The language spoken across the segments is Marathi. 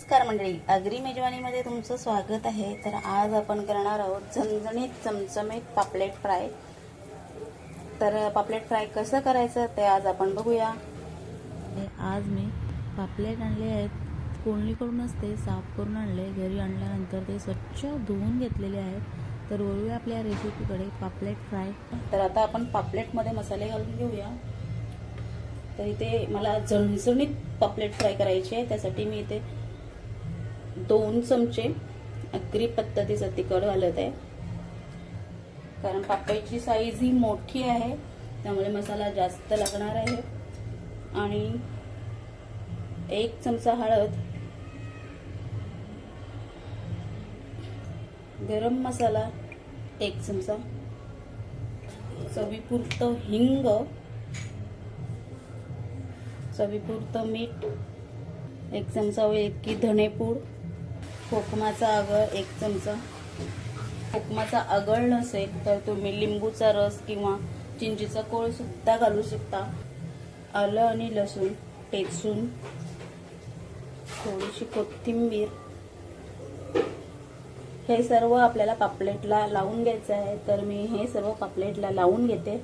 नमस्कार मंडळी. अग्री मेजवानीमध्ये तुमचं स्वागत आहे. तर आज आपण करणार आहोत झणझणीत चमचमीत पापलेट फ्राय. तर पापलेट फ्राय कसं करायचं ते आज आपण बघूया. आज मी पापलेट आणले आहेत. कोळणीकडूनच ते साफ करून आणले. घरी आणल्यानंतर ते स्वच्छ धुवून घेतलेले आहेत. तर वळूया आपल्या रेसिपीकडे पापलेट फ्राय. तर आता आपण पापलेटमध्ये मसाले घालून घेऊया. तर इथे मला झणझणीत पापलेट फ्राय करायची आहे. त्यासाठी मी इथे दोन चमचे अग्री पद्धतीचा तिखट घालत आहे. कारण पापईची साईज ही मोठी आहे त्यामुळे मसाला जास्त लागणार आहे. आणि एक चमचा हळद गरम मसाला एक चमचा चवीपुरतं हिंग चवीपुरतं मीठ एक चमचा की धणेपूड कोकमाचा आगळ एक चमचा. कोकमाचा आगळ नसेल तर तुम्ही लिंबूचा रस किंवा चिंचेचा कोळ सुद्धा घालू शकता. आलं आणि लसूण टेचून थोडीशी कोथिंबीर. हे सर्व आपल्याला पापलेटला लावून घ्यायचं आहे तर मी हे सर्व पापलेटला लावून घेते.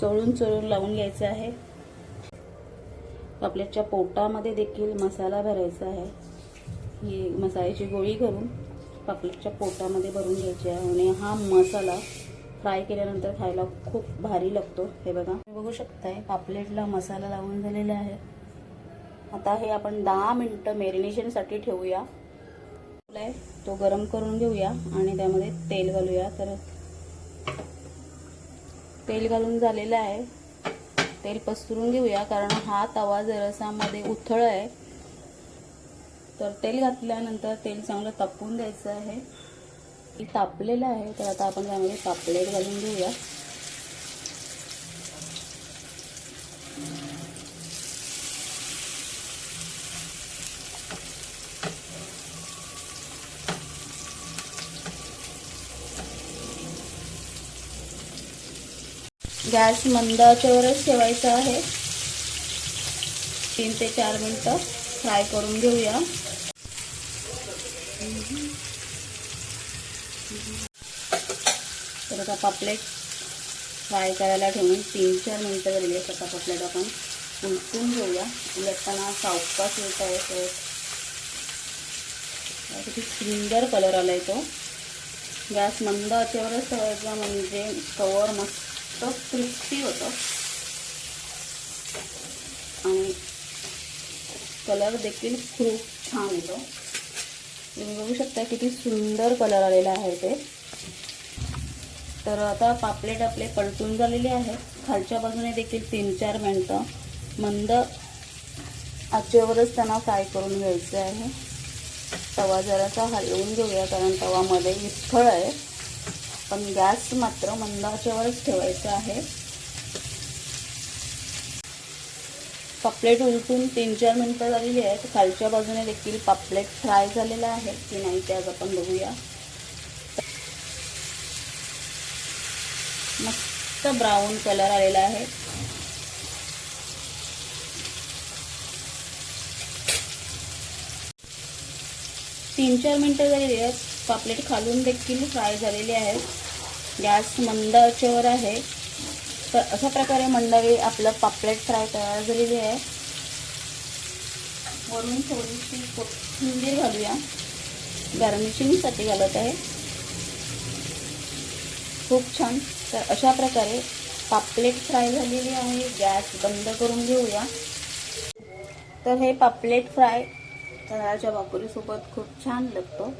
चोळून चोळून लावून घ्यायचं आहे. पापलेटच्या पोटामध्ये देखील मसाला भरायचा आहे. ही मसाल्याची गोळी करून पापलेटच्या पोटामध्ये भरून घ्यायची आहे. आणि हा मसाला फ्राय केल्यानंतर खायला खूप भारी लागतो. हे बघा. बघू शकताय पापलेटला मसाला लावून झालेला आहे. आता हे आपण दहा मिनटं मॅरिनेशनसाठी ठेवूया. आहे तो गरम करून घेऊया आणि त्यामध्ये तेल घालूया. तर तेल घालून झालेलं आहे. तेल पसरून घेऊया कारण हा तवा जरासा मध्ये उथळ आहे तर तेल घातल्यानंतर तेल चांगलं तापवून द्यायचं आहे. तेल तापलेलं आहे तर आता आपण त्यामध्ये पापलेट घालून घेऊया. गॅस मंदाच्यावरच ठेवायचा आहे. तीन ते चार मिनटं फ्राय करून घेऊया. तर आता पापलेट फ्राय करायला ठेवून तीन चार मिनटं झालेली आहेत आता पापलेट आपण उलटून घेऊया. उलटताना सावकाश येत आहे किती सुंदर कलर आला आहे तो. गॅस मंद आचेवरच ठेवायचा म्हणजे कवर मस्त क्रिस्पी होतं. आणि कलर देखील खूप छान येतो तुम्ही बघू शकता किती सुंदर कलर आलेला आहे ते. तर आता पापलेट आपले पलटून झालेले आहेत खालच्या बाजूने देखील तीन चार मिनटं मंद आचेवरच त्यांना फ्राय करून घ्यायचं आहे. तवा जरासा हलवून घेऊया कारण तवामध्ये विस्फळ आहे. पण गॅस मात्र मंद आचेवरच ठेवायचा आहे. पापलेट उलटून तीन चार मिनटं झालेली आहेत खालच्या बाजूने देखील पापलेट फ्राय झालेला आहे. की नाही ते आज आपण बघूया. मस्त ब्राऊन कलर आलेला आहे. तीन चार मिनटं झालेली आहेत पापलेट खालून देखील फ्राय झालेली आहेत. गॅस मंद आचेवर आहे. तर अशा प्रकारे मंडळी आपलं पापलेट फ्राय तयार झालेली आहे. वरून थोडीशी कोथिंबीर घालूया. गार्निशिंगसाठी घालत आहे. खूप छान. तर अशा प्रकारे पापलेट फ्राय झालेली आहे. गॅस बंद करून घेऊया. तर हे पापलेट फ्राय तळाच्या भाकरीसोबत खूप छान लागतो.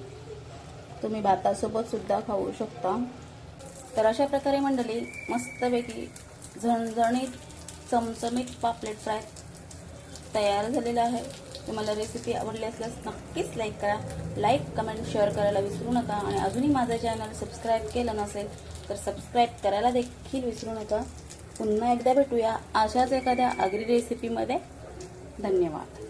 तुम्ही भातासोबत सुद्धा खाऊ शकता. तर अशा प्रकारे मंडळी मस्तपैकी झणझणीत चमचमीत पापलेट फ्राय तयार झालेला आहे. तुम्हाला रेसिपी आवडली असल्यास नक्कीच लाईक करा. लाईक कमेंट शेअर करायला विसरू नका. आणि अजूनही माझं चॅनल सबस्क्राईब केलं नसेल तर सबस्क्राईब करायला देखील विसरू नका. पुन्हा एकदा भेटूया अशाच एखाद्या आगरी रेसिपीमध्ये धन्यवाद.